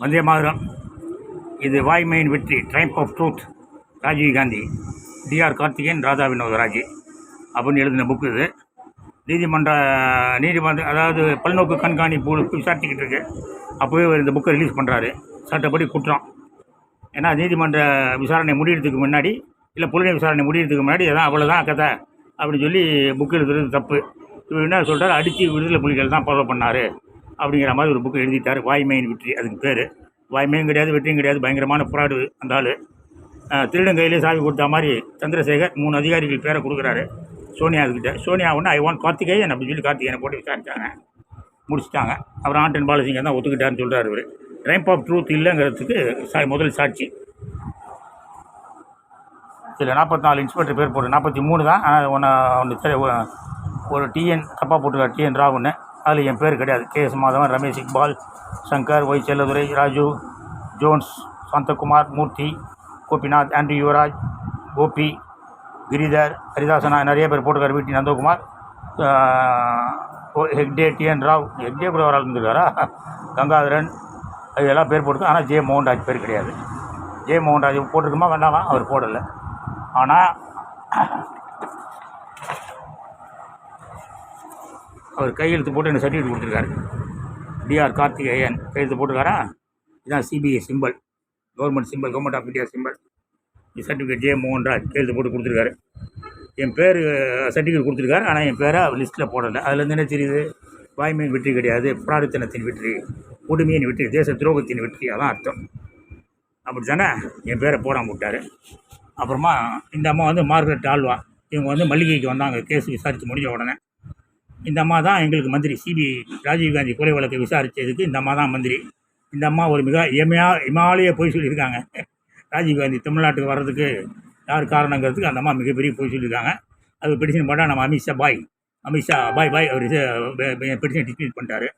வந்தே மாதிரம். இது வாய்மையின் வெற்றி triumph of truth Rajiv Gandhi D R Karthikeyan Radha Vinodaraj. அப்படின்னு எழுதின புக்கு இது. நீதிமன்ற நீதிமன்ற அதாவது பல்நோக்கு கண்காணிப்பு விசாரிச்சுக்கிட்டு இருக்கு. அப்போவே இந்த புக்கை ரிலீஸ் பண்ணுறாரு சட்டப்படி குற்றம். ஏன்னா நீதிமன்ற விசாரணை முடியறதுக்கு முன்னாடி இல்லை புலனை விசாரணை முடியறதுக்கு முன்னாடி அதான் அவ்வளோதான் கதை அப்படின்னு சொல்லி புக் எழுதுறது தப்பு. இவர் என்ன சொல்கிறார் அடித்து விடுதலை புலிகள் தான் ஃபாலோ பண்ணார். அப்படிங்கிற மாதிரி ஒரு புக்கு எழுதிட்டார். வாய்மையின் வெற்றி அதுக்கு பேர். வாய்மையும் கிடையாது வெற்றியும் கிடையாது பயங்கரமான ஃப்ராடு அந்த ஆள். திருடன் கையிலே சாவி கொடுத்த மாதிரி சந்திரசேகர் மூணு அதிகாரிகள் பேரை கொடுக்குறாரு சோனியா கிட்ட. சோனியா ஒன்று ஐ வாண்ட் கார்த்திகேயன் அப்படின்னு சொல்லி கார்த்திகேயனை போட்டு விசாரித்தாங்க முடிச்சிட்டாங்க. அப்புறம் ஆண்டன் பாலசிங்கம் தான் ஒத்துக்கிட்டாருன்னு சொல்கிறார் இவர். ட்ரைம்ப் ஆஃப் ட்ரூத் இல்லைங்கிறதுக்கு சா முதல் சாட்சி. இதில் நாற்பத்தி நாலு இன்ஸ்பெக்டர் பேர் போட்டு நாற்பத்தி மூணு தான். ஆனால் ஒன்று ஒன்று சரி ஒரு டிஎன் தப்பாக போட்டுருக்கார் டிஎன் ராவுன்னு அதில் என் பேர் கிடையாது. K S Madhavan Ramesh Iqbal Shankar Y Selladurai Raju Jones Shanthakumar Murthy Gopinath Andre Yuvraj Gopi Giridhar ஹரிதாசனா நிறைய பேர் போட்டுக்கார் வீட்டி நந்தகுமார் ஓ- ஹெக்டே டிஎன் ராவ். ஹெக்டே கூட ஒரு ஆள் இருந்திருக்காரா? கங்காதரன் அது எல்லாம் பேர் போட்டு ஆனால் ஜே மோகன்ராஜ் பேர் கிடையாது. ஜே மோகன்ராஜ் போட்டிருக்குமா? வேண்டாமா? அவர் போடலை. ஆனால் அவர் கையெழுத்து போட்டு எனக்கு சர்டிஃபிகேட் கொடுத்துருக்காரு. டிஆர் கார்த்திகேயன் கையெழுத்து போட்டிருக்காரா? இதுதான் CBI simple government simple government of India simple இந்த சர்டிஃபிகேட் ஜே மோகன்ராஜ் கையெழுத்து போட்டு கொடுத்துருக்காரு. என் பேர் சர்டிஃபிகேட் கொடுத்துருக்காரு ஆனால் என் பேரை லிஸ்ட்டில் போடலை. அதுலேருந்து என்ன தெரியுது? வாய்மையின் வெற்றி கிடையாது பிரார்த்தனத்தின் வெற்றி கொடுமையின் வெற்றி தேச துரோகத்தின் வெற்றி அதான் அர்த்தம். அப்படி தானே என் பேரை போடாம விட்டார். அப்புறமா இந்த அம்மா வந்து மார்கரெட் ஆழ்வா. இவங்க வந்து மல்லிகைக்கு வந்தாங்க கேஸ் விசாரித்து முடிஞ்ச உடனே. இந்த அம்மா தான் எங்களுக்கு மந்திரி. சிபிஐ ராஜீவ்காந்தி கொலை வழக்கை விசாரித்ததுக்கு இந்த அம்மா தான் மந்திரி. இந்த அம்மா ஒரு மிக இமையா இமாலய பொய் சொல்லியிருக்காங்க. ராஜீவ்காந்தி தமிழ்நாட்டுக்கு வர்றதுக்கு யார் காரணங்கிறதுக்கு அந்த அம்மா மிகப்பெரிய பொய் சொல்லியிருக்காங்க. அது பெட்டிஷன் போட்டால் நம்ம அமித்ஷா பாய். அமித்ஷா பாய் பாய் அவர் பெடிஷன் டிஸ்மிஸ் பண்ணிட்டாரு.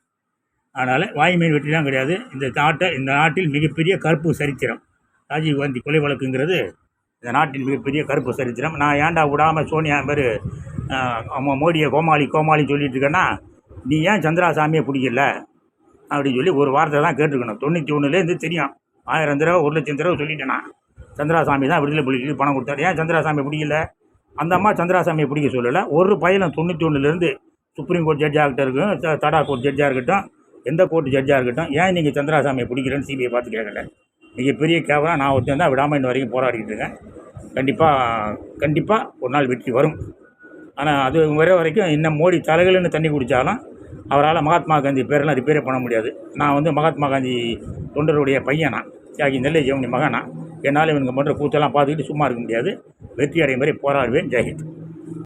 அதனால் வாய்மையின் வெற்றிலாம் கிடையாது. இந்த நாட்டை இந்த நாட்டில் மிகப்பெரிய கருப்பு சரித்திரம். ராஜீவ்காந்தி கொலை வழக்குங்கிறது இந்த நாட்டின் மிகப்பெரிய கருப்பு சரித்திரம். நான் ஏன்டா விடாமல் சோனியா பேர் மோடியை கோமாளி கோமாளி சொல்லிட்டு இருக்கேன்னா நீ ஏன் சந்திராசாமியை பிடிக்கல? அப்படின்னு சொல்லி ஒரு வார்த்தை தான் கேட்டுருக்கணும். தொண்ணூற்றி ஒன்றுலேருந்து தெரியும். ஆயிரம் தடவை ஒரு லட்சம் தடவை சொல்லிட்டேனா சந்திராசாமி தான் விடுதலை புலிகளுக்கு பணம் கொடுத்தாரு. ஏன் சந்திராசாமி பிடிக்கல? அந்த அம்மா சந்திராசாமியை பிடிக்க சொல்லலை. ஒரு பையனும் தொண்ணூற்றி ஒன்றுலேருந்து சுப்ரீம் கோர்ட் ஜட்ஜாக இருக்கட்டும் தடா கோர்ட் ஜட்ஜாக இருக்கட்டும் எந்த கோர்ட் ஜட்ஜாக இருக்கட்டும் ஏன் நீங்கள் சந்திராசாமியை பிடிக்கிறேன்னு சிபிஐ பார்த்து கேட்கல? மிகப்பெரிய கேவலம் நான் ஒருத்தன் தான் விடாமல் இன்ன வரைக்கும் போராடிக்கிட்டு இருக்கேன். கண்டிப்பாக கண்டிப்பாக ஒரு நாள் வெற்றி வரும். ஆனால் அது வர வரைக்கும் இன்னும் மோடி தலைகள்னு தண்ணி குடித்தாலும் அவரால் மகாத்மா காந்தி பேரெல்லாம் ரிப்பேரே பண்ண முடியாது. நான் வந்து மகாத்மா காந்தி தொண்டருடைய பையனா? தியாகி நெல்லை ஜெவனி மகனா? என்னால் இவனுக்கு பண்ணுற கூத்தெல்லாம் பார்த்துக்கிட்டு சும்மா இருக்க முடியாது. வெற்றி அடையும் வரை போராடுவேன். ஜெயஹித்